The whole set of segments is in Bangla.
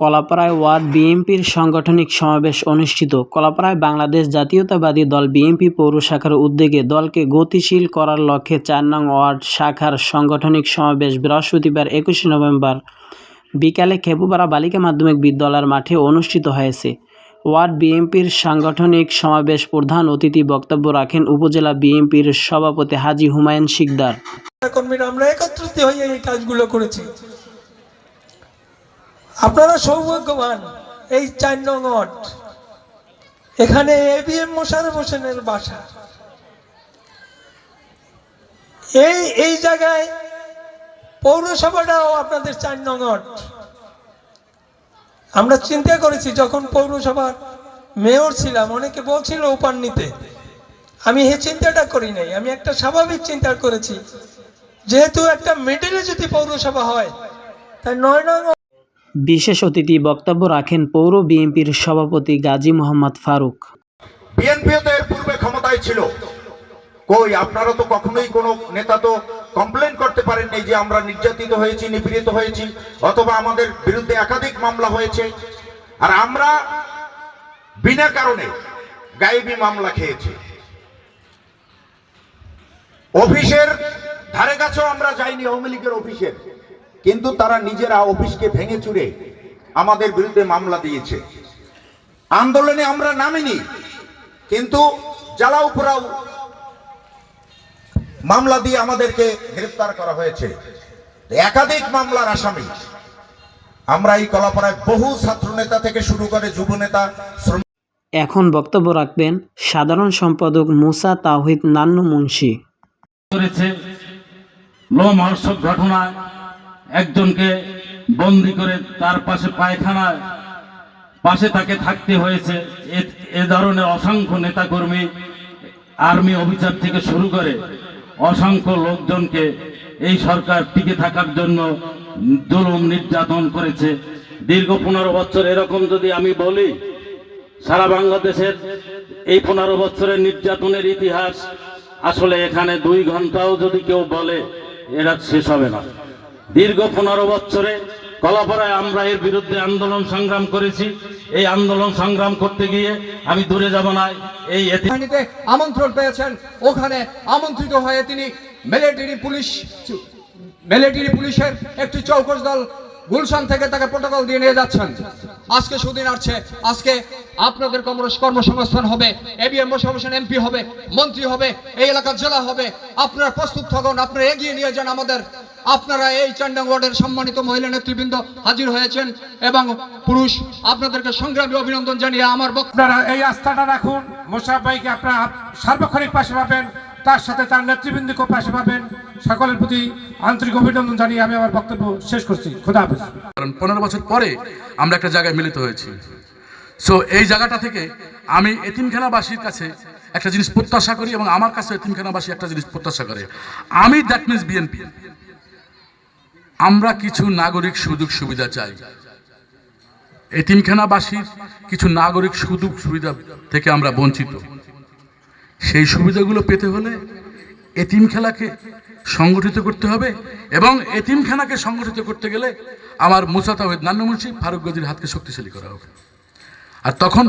কলাপাড়ায় ওয়ার্ড বিএনপির সাংগঠনিক সমাবেশ অনুষ্ঠিত। কলাপাড়ায় বাংলাদেশ জাতীয়তাবাদী দল বিএনপি পৌর শাখার উদ্যোগে দলকে গতিশীল করার লক্ষ্যে চার নং ওয়ার্ড শাখার সাংগঠনিক সমাবেশ বৃহস্পতিবার, একুশে নভেম্বর বিকালে খেপুপাড়া বালিকা মাধ্যমিক বিদ্যালয়ের মাঠে অনুষ্ঠিত হয়েছে। ওয়ার্ড বিএনপির সাংগঠনিক সমাবেশ প্রধান অতিথি বক্তব্য রাখেন উপজেলা বিএনপির সভাপতি হাজি হুমায়ুন শিকদার। কর্মীরা, আমরা একত্রিত হয়ে এই কাজগুলো করেছি। আপনারা সৌভাগ্যবান এই চার নং ওয়ার্ড। এখানে এবিএম মোশারফ হোসেনের বাসা। এই এই জায়গায় পৌরসভাটাও আপনাদের চার নং আমরা চিন্তা করেছি যখন পৌরসভার মেয়র ছিলাম, অনেকে বলছিল উপান নিতে আমি এই চিন্তাটা করি নাই, আমি একটা স্বাভাবিক চিন্তা করেছি। যেহেতু একটা মিডলে যদি পৌরসভা হয়, তাই নয় নং বিশেষ অতিথি বক্তব্য রাখেন পৌর বিএনপির সভাপতি গাজী মোহাম্মদ ফারুক। বিএনপি তো এর পূর্বে ক্ষমতায় ছিল। কই, আপনারা তো কখনোই কোনো নেতা তো কমপ্লেন করতে পারেননি যে আমরা নির্যাতিত হয়েছি, নিপীড়িত হয়েছি, অথবা আমাদের বিরুদ্ধে একাধিক মামলা হয়েছে। আর আমরা বিনা কারণে গায়েবী মামলা খেয়েছি। অফিসের ধারে কাছেও আমরা যাইনি, আওয়ামী লীগের অফিসের। কিন্তু তারা নিজেরা অফিসকে ভেঙে চুরে আমাদের বিরুদ্ধে মামলা দিয়েছে। আন্দোলনে আমরা নামিনি কিন্তু জ্বালাও পোড়াও মামলা দিয়ে আমাদেরকে গ্রেফতার করা হয়েছে। একাধিক মামলার আসামি। আমরা এই কলাপাড়ায় বহু ছাত্র নেতা থেকে শুরু করে যুব নেতা এখন বক্তব্য রাখবেন সাধারণ সম্পাদক মুসা তাহিদ নান্নু মুন্সি। করেছে লোমহর্ষক ঘটনায় একজনকে বন্দি করে তার পাশে পায়খানায় পাশে তাকে থাকতে হয়েছে। এ- ধরনের অসংখ্য নেতাকর্মী আর্মি অফিসার থেকে শুরু করে অসংখ্য লোকজনকে এই সরকার টিকে থাকার জন্য জুলুম নির্যাতন করেছে। দীর্ঘ পনেরো বছর এরকম যদি আমি বলি, সারা বাংলাদেশের এই পনেরো বছরের নির্যাতনের ইতিহাস আসলে এখানে দুই ঘন্টাও যদি কেউ বলে, এরা শেষ হবে না। দীর্ঘ পনেরো বছরে কলাপাড়ায় আমরা এর বিরুদ্ধে আন্দোলন সংগ্রাম করেছি। এই আন্দোলন সংগ্রাম করতে গিয়ে আমি দূরে যাব না। এই আমন্ত্রণ পেয়েছেন। ওখানে আমন্ত্রিত হয়ে তিনি মিলিটারি পুলিশ মিলিটারি পুলিশের একটি চৌকস দল গুলশান থেকে তাকে প্রোটোকল দিয়ে নিয়ে যাচ্ছেন। আজকে সুদিন আসছে। আজকে আপনাদের কর্ম- কর্মসংস্থান হবে। এবিএম মোশারফ এমপি হবে, মন্ত্রী হবে, এই এলাকার জেলা হবে। আপনারা প্রস্তুত থাকুন, আপনারা এগিয়ে নিয়ে যান আমাদের আপনারা এই চান্ডাং ওয়ার্ডের সম্মানিত মহিলা নেতৃবৃন্দ হাজির হয়েছেন এবং পুরুষ আপনাদেরকে সংগ্রামী অভিনন্দন জানিয়ে আমার বক্তব্য আপনারা এই আস্থাটা রাখুন। মোশারফ ভাইকে আপনারা সার্বক্ষণিক পাশে পাবেন তার সাথে তার নেতৃবৃন্দকেও পাশে পাবেন। সকলের প্রতি আন্তরিক অভিনন্দন জানিয়ে আমি আমার বক্তব্য শেষ করছি। খোদা হাফেজ। কারণ পনেরো বছর পরে আমরা একটা জায়গায় মিলিত হয়েছি। সো এই জায়গাটা থেকে আমি এতিমখানাবাসীর কাছে একটা জিনিস প্রত্যাশা করি এবং আমার কাছে এতিমখানাবাসী একটা জিনিস প্রত্যাশা করে। আমি দ্যাট মিনস বিএনপি আমরা কিছু নাগরিক সুযোগ সুবিধা চাই। এতিমখানাবাসীর কিছু নাগরিক সুযোগ সুবিধা থেকে আমরা বঞ্চিত। সেই সুবিধাগুলো পেতে হলে এতিম খেলাকে সংগঠিত করতে হবে এবং এতিমখানাকে সংগঠিত করতে গেলে আমার মুসা তাহিদ নান্নু মুন্সি, ফারুক গজির হাতকে শক্তিশালী করা হবে আর তখন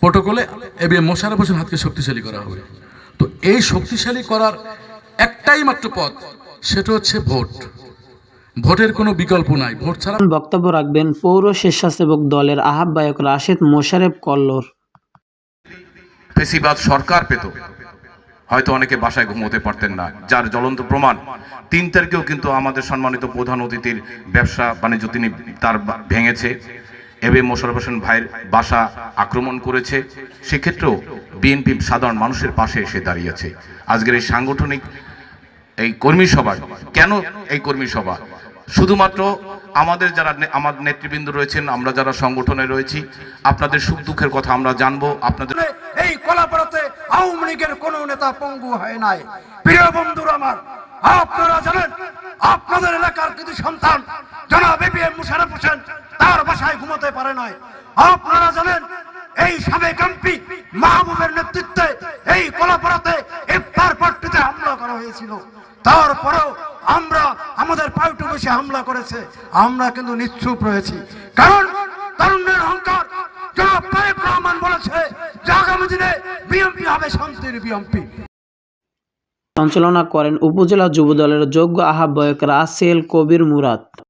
প্রোটোকলে এবি মোশারফ হোসেন হাতকে শক্তিশালী করা হবে। তো এই শক্তিশালী করার একটাই মাত্র পথ, সেটা হচ্ছে ভোট। ভোটের কোনো বিকল্প নাই। ভোট ছাড়া বক্তব্য রাখবেন পৌর স্বেচ্ছাসেবক দলের আহ্বায়ক রাশেদ মোশারেফ কল্লোর। ফেসিবাদ সরকার পেত। হয়তো অনেকে বাসায় ঘুমোতে পারতেন না যার জ্বলন্ত প্রমাণ। তিন তারিখেও কিন্তু আমাদের সম্মানিত প্রধান অতিথির ব্যবসা বাণিজ্য তিনি তার ভেঙেছে। এবে মোশারফ হোসেন ভাইয়ের বাসা আক্রমণ করেছে। সেক্ষেত্রেও বিএনপি সাধারণ মানুষের পাশে এসে দাঁড়িয়েছে। আজকের এই সাংগঠনিক এই কর্মী সভা কেন এই কর্মী সভা শুধুমাত্র আমাদের যারা আমার নেতৃবৃন্দ রয়েছেন, আমরা যারা সংগঠনে রয়েছি, আপনাদের সুখ দুঃখের কথা আমরা জানব, আপনাদের এই কলাপাড়াতে আওয়ামী লীগের কোন নেতা পঙ্গু হয় নাই। প্রিয় বন্ধুরা আমার, আপনারা জানেন, আপনাদের এলাকার কিছু সন্তান, জনাব এবিএম মুশারফ হোসেন, তার বাসায় ঘুমোতে পারে নাই। আপনারা জানেন, এই সাবেক এমপি মাহবুবের নেতৃত্বে এই কলাপাড়াতে ইফতার পার্টিতে হামলা করা হয়েছিল। তারপরেও আমরা, আমাদের পায়ুটু বসে হামলা করেছে। আমরা কিন্তু নিশ্চুপ রয়েছি। কারণ তরুণের অহংকার রহমান বলেছে আগামী দিনে হবে শান্তির সঞ্চালনা করেন উপজেলা যুবদলের যোগ্য আহ্বায়ক রাসেল কবির মুরাদ।